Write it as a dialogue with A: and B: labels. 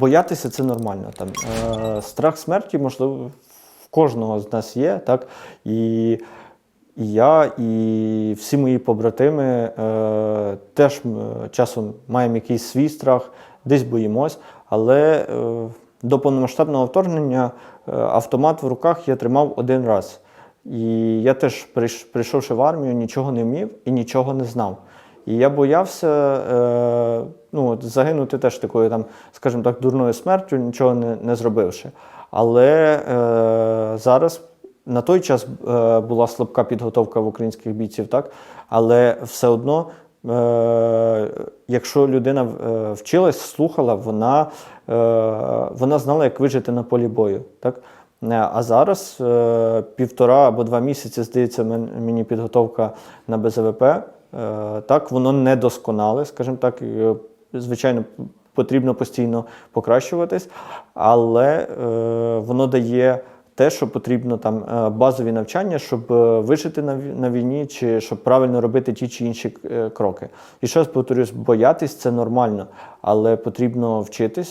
A: Боятися це нормально. Там, е, страх смерті, можливо, в кожного з нас є, так? І, і я, і всі мої побратими е, теж часом маємо якийсь свій страх, десь боїмось, але е, до повномасштабного вторгнення е, автомат в руках я тримав один раз. І я теж, прийшовши в армію, нічого не вмів і нічого не знав. І я боявся е, ну, загинути теж такою, там, скажімо так, дурною смертю, нічого не, не зробивши. Але е, зараз на той час е, була слабка підготовка в українських бійців, так? але все одно, е, якщо людина е, вчилась, слухала, вона, е, вона знала, як вижити на полі бою. Так? А зараз півтора або два місяці, здається, мені підготовка на БЗВП. Е, Так, воно не досконале, скажімо так. е, Звичайно, потрібно постійно покращуватись, але е, воно дає те, що потрібно там базові навчання, щоб вижити на війні, чи щоб правильно робити ті чи інші кроки. І ще раз повторюсь, боятись це нормально, але потрібно вчитись.